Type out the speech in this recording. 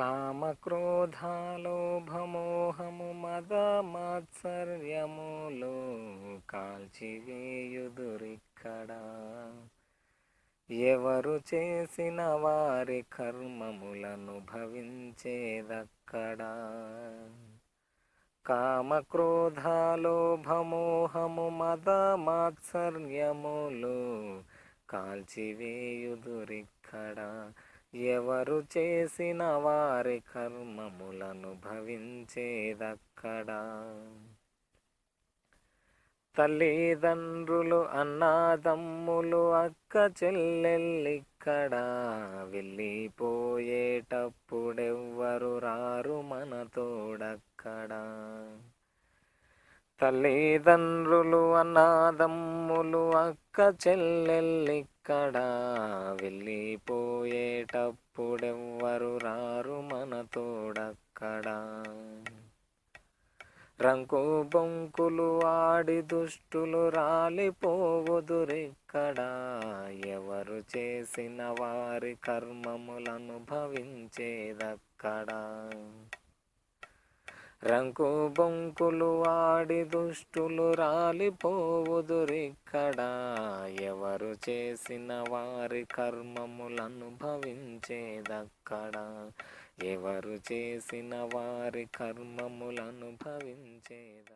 కామక్రోధాలోభమోహము మద మాత్సర్యములు కాల్చివేయుదురిక్కడ. ఎవరు చేసిన వారి కర్మములను భవించేదక్కడ. కామక్రోధాలోభమోహము మద మాత్సర్యములు కాల్చివేయుదురిక్కడ. ఎవరు చేసిన వారి కర్మములను భవించేదక్కడా? తల్లిదండ్రులు అన్నాదమ్ములు అక్క చెల్లెల్లిక్కడ వెళ్ళిపోయేటప్పుడెవ్వరు రారు మనతోడక్కడా తల్లిదండ్రులు అన్నాదమ్ములు అక్క చెల్లెల్లిక్కడ వెళ్ళిపోయేటప్పుడెవ్వరు రారు మన తోడక్కడ. రంకు బొంకులు ఆడి దుష్టులు రాలిపోవుదురిక్కడ ఎవరు చేసిన వారి కర్మములను భవించేదక్కడా రంకు బొంకులు ఆడి దుష్టులు రాలిపోవుదురిక్కడ ఎవరు చేసిన వారి కర్మములనుభవించేదక్కడా? ఎవరు చేసిన వారి కర్మములనుభవించేద